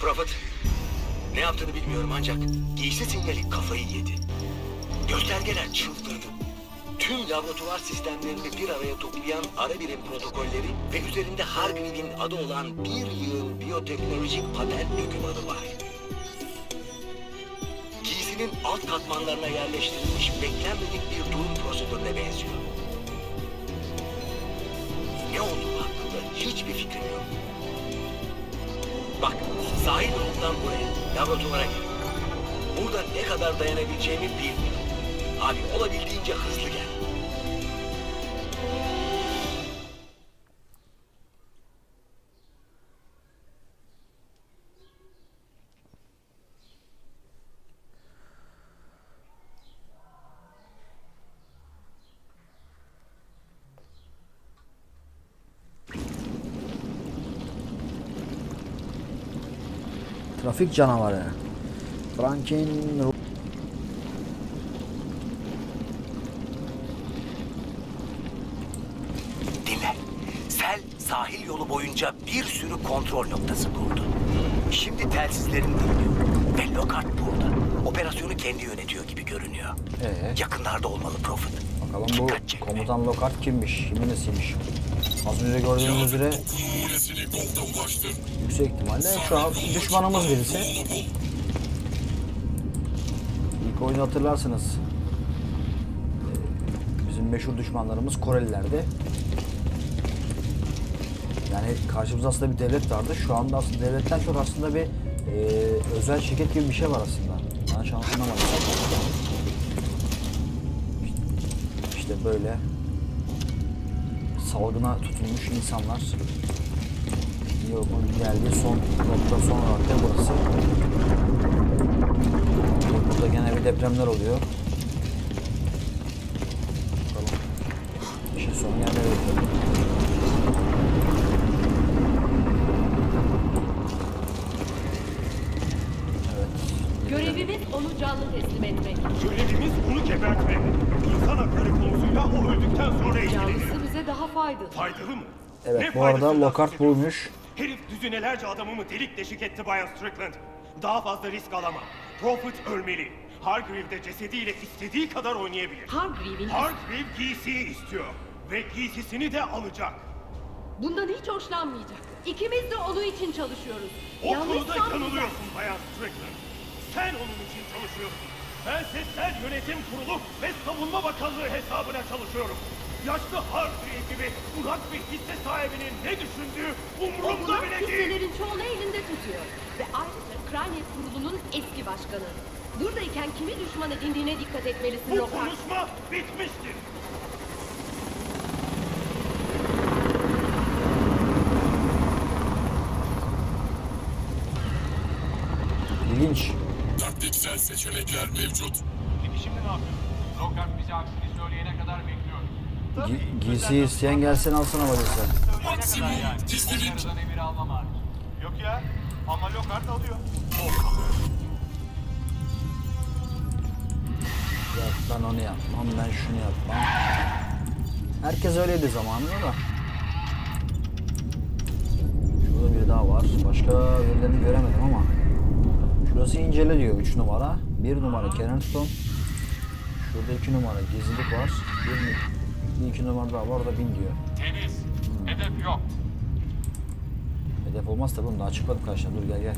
Prophet, ne yaptığını bilmiyorum ancak giysi sinyali kafayı yedi. Göstergeler çıldırdı. Tüm laboratuvar sistemlerini bir araya toplayan ara birim protokolleri ve üzerinde Hargreave'in adı olan bir yıl biyoteknolojik patent dokümanı var. Giysinin alt katmanlarına yerleştirilmiş beklenmedik bir durum prosedürüne benziyor. Ne olduğu hakkında hiçbir fikrim yok. Bak, sahil yolundan buraya, laboratuvara gel. Burada ne kadar dayanabileceğimi bilmiyorum. Abi olabildiğince hızlı gel. Trafik canavarı. Franklin Ru- Dinle. Sel sahil yolu boyunca bir sürü kontrol noktası kurdu. Şimdi telsizlerini dinliyor. Ve Lockhart burada. Operasyonu kendi yönetiyor gibi görünüyor. Ee? Yakınlarda olmalı Prophet. Bakalım bu Dikkat çekme. komutan Lockhart kimmiş? Kimin nesiymiş? Az önce gördüğümüz üzere yüksek ihtimalle şu an düşmanımız birisi. İlk oyunu hatırlarsınız. Ee, Bizim meşhur düşmanlarımız Korelilerdi. Yani karşımızda aslında bir devlet vardı. Şu anda aslında devletten çok aslında bir e, özel şirket gibi bir şey var aslında. Yanlış anlamadım. İşte böyle salgına tutulmuş insanlar. Yolun geldiği son nokta son olarak da burası. Burada gene bir depremler oluyor. Bakalım. İşin sonu gelmedi. Evet. Görevimiz onu canlı teslim etmek. Görevimiz onu gebertmek. İnsan hakları konusuyla o öldükten sonra ilgileniyor. Canlısı bize daha faydalı. Faydalı mı? Evet Ne bu arada Lockhart bulmuş. Herif düzinelerce adamımı delik deşik etti Bayan Strickland. Daha fazla risk alamam. Prophet ölmeli. Hargreave de cesediyle istediği kadar oynayabilir. Hargreave'in Hargreave giysiyi istiyor. Ve giysisini de alacak. bundan hiç hoşlanmayacak. İkimiz de onun için çalışıyoruz. O konuda Yanlışsam yanılıyorsun Bayan Strickland. Sen onun için çalışıyorsun. Bense Sel Yönetim Kurulu ve Savunma Bakanlığı hesabına çalışıyorum. Yaşlı Hargreave gibi uzak bir hisse sahibinin ne düşündüğü umurumda bulan bile değil. hisselerin çoğunu elinde tutuyor. Ve ayrıca Kraliyet Kurulu'nun eski başkanı. Buradayken kimi düşman edindiğine dikkat etmelisin Bu Lockhart. konuşma bitmiştir. Seçenekler mevcut. Peki şimdi ne yapıyoruz? Lockhart bize aksini söyleyene kadar bekliyoruz. Gi- giysi isteyen gelsin alsın. Söyleyene Maksimum gizlilik. Onlardan emir almam hariç. Yok ya. Ama Lockhart alıyor. Yok ben onu yapmam, ben şunu yapmam. Herkes öyleydi zamanında da. Şurada biri daha var. Başka birilerini göremedim ama. Şurası incele diyor 3 numara. 1 numara Kennington. Şurada 2 numara gizlilik var. Bir, bir iki numara daha var orada bin diyor. Temiz. Hedef yok. Hedef olmaz tabi bunu daha çıkmadık karşına. Dur gel gel.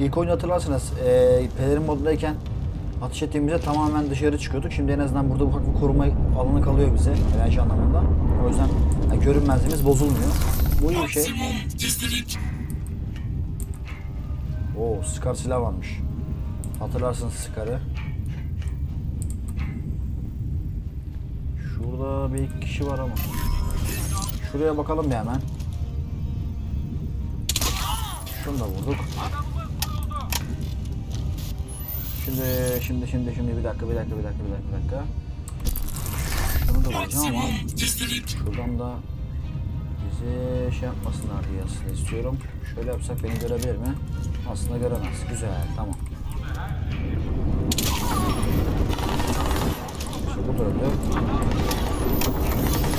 İlk oyunu hatırlarsınız. Ee, pelerin modundayken atış ettiğimizde tamamen dışarı çıkıyorduk. Şimdi en azından burada ufak bir koruma alanı kalıyor bize. Enerji anlamında. O yüzden yani görünmezliğimiz bozulmuyor. Bu iyi bir şey. Oo Scar silah varmış. Hatırlarsınız Scar'ı. Şurada bir iki kişi var ama. Şuraya bakalım bir hemen. Şunu da vurduk. Şimdi şimdi şimdi şimdi bir dakika bir dakika bir dakika bir dakika bir dakika. Şunu da vuracağım ama şuradan da bizi şey yapmasınlar diye aslında istiyorum. Şöyle yapsak beni görebilir mi? Aslında göremez. Güzel tamam. İşte bu da öldü.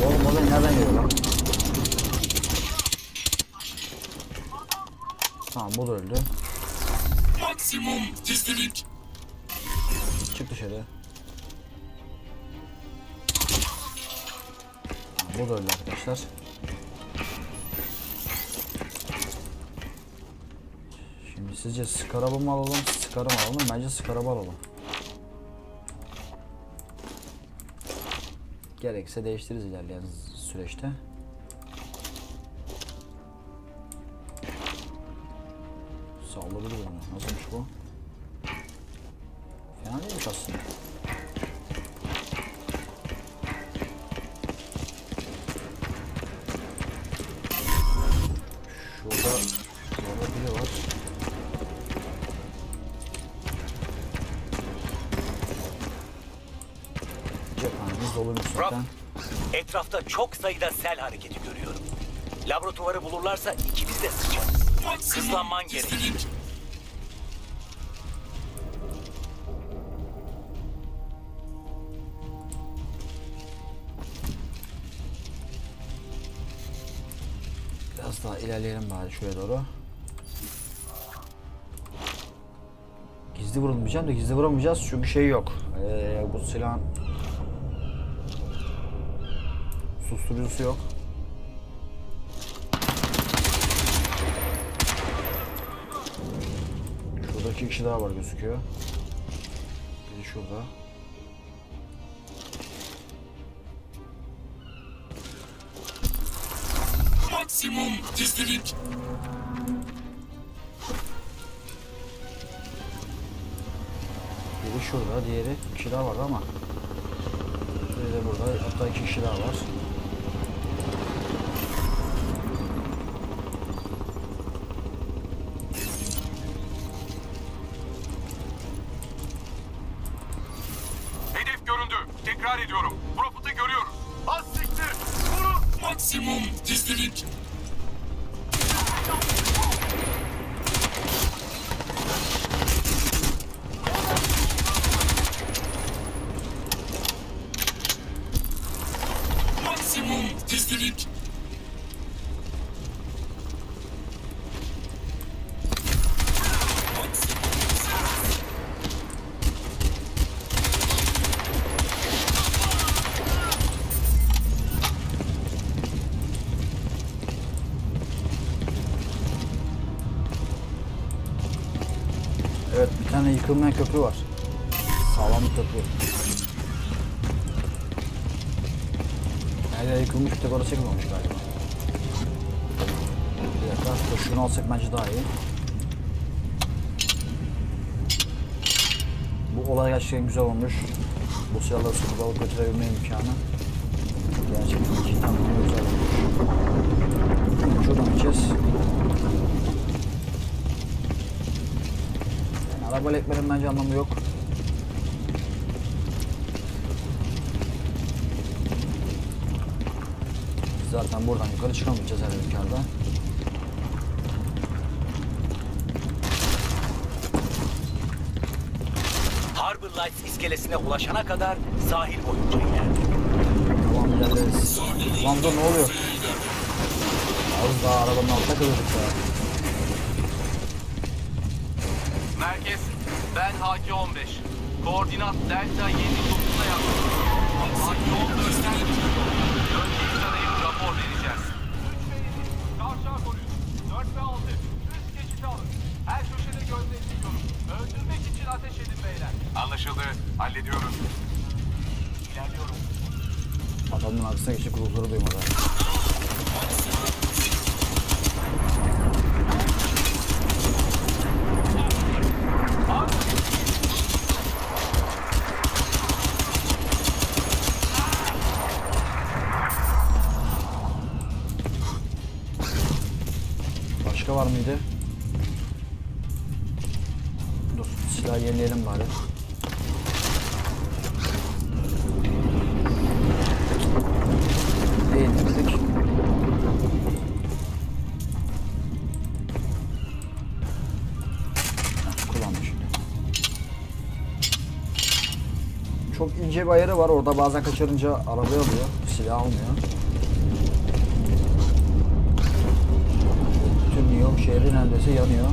Oğlum o da nereden geliyor lan? Tamam bu da öldü. Maksimum tezlilik. Çık dışarı. Bu da öldü arkadaşlar. Şimdi sizce skarabı mı alalım, skarı mı alalım? Bence skarabı alalım. Gerekse değiştiririz ilerleyen süreçte. Saldırı durumu. Nasılmış bu? Değilmiş aslında. Şurada Şurada biri var. Cephanemiz. Etrafta çok sayıda sel hareketi görüyorum. Laboratuvarı bulurlarsa ikimiz de sıçarız. Hızlanman gerek. Biraz daha ilerleyelim bari şuraya doğru. Gizli vurulmayacağım da gizli vuramayacağız çünkü şey yok. Ee, bu silahın susturucusu yok. Şurada iki kişi daha var gözüküyor. Biri şurada. Maksimum tezlilik. Biri şurada, diğeri bir kişi daha var ama. Biri de burada, hatta iki kişi daha var. Tane yıkılmayan köprü var. Sağlam bir köprü. Yer yıkılmış, bir tek orası yıkılmamış galiba. Bir dakika, şunu alsak bence daha iyi. Bu olay gerçekten güzel olmuş. Bu silahları sokup alıp götürebilme imkanı. Gerçekten cidden güzel olmuş. Şuradan gideceğiz. Arabayla ekmenin bence anlamı yok. Zaten buradan yukarı çıkamayacağız her halükarda. Harbor Lights iskelesine ulaşana kadar sahil boyunca ilerle. Tamam ilerleriz. Lan dur ne oluyor? Az daha arabanın altına kalıyorduk ya. Merkez. Ben Haki 15. Koordinat Delta 79'a yaklaşık. Haki 14'ten Önceyi tanıyıp rapor vereceğiz. 3 ve 7. Kavşağı koruyun. 4 ve 6. Üst geçiti alın. Her köşede gözlemliyorum. Öldürmek için ateş edin beyler. Anlaşıldı. Hallediyoruz. İlerliyorum. Adamın arkasına geçip ruhları duymadı. Başka var mıydı? Dur silah yenileyelim bari. Çok ince bir ayarı var. Orada bazen kaçırınca arabaya alıyor. Silah almıyor. York şehri neredeyse yanıyor.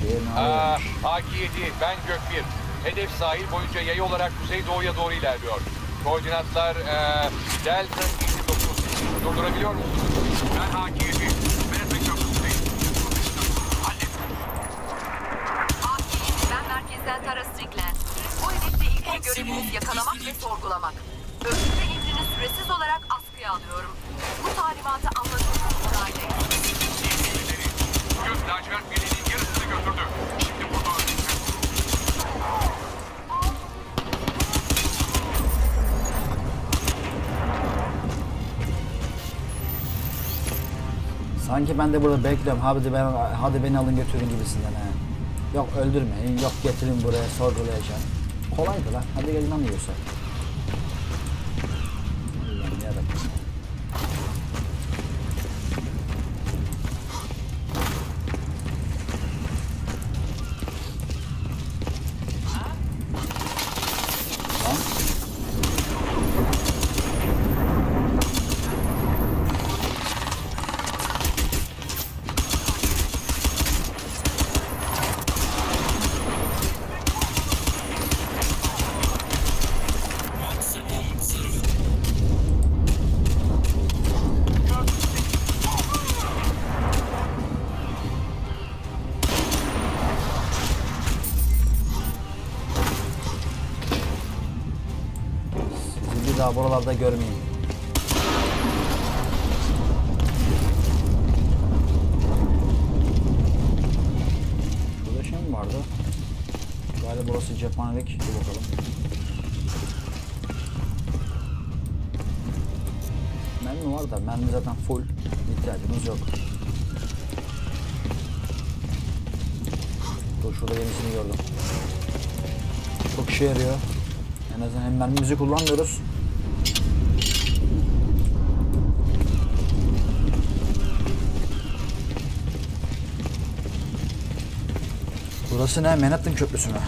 Şehir Aa, gelmiş. AK-7, ben Gökbir. Hedef sahil boyunca yayı olarak kuzeydoğuya doğru ilerliyor. Koordinatlar eee Delta 29. Durdurabiliyor musun? Ben AK-7. Manhattan Köprüsü'ndeyim. Ben merkezden Tara Strickland. Bu hedefte ilgili görevimiz yakalamak Sanki ben de burada bekliyorum. Hadi ben hadi beni alın götürün gibisinden he. Yok öldürmeyin, yok getirin buraya sorgulayacağım. Kolaydı lan. Hadi gelin lan daha buralarda görmeyeyim. Şurada şey mi vardı? Galiba burası cephanelik. Dur bakalım. Mermi var da mermi zaten full. İhtiyacımız yok. Dur şurada yenisini gördüm. Çok işe yarıyor. En azından hem mermimizi kullanmıyoruz. Burası ne? Manhattan Köprüsü mü?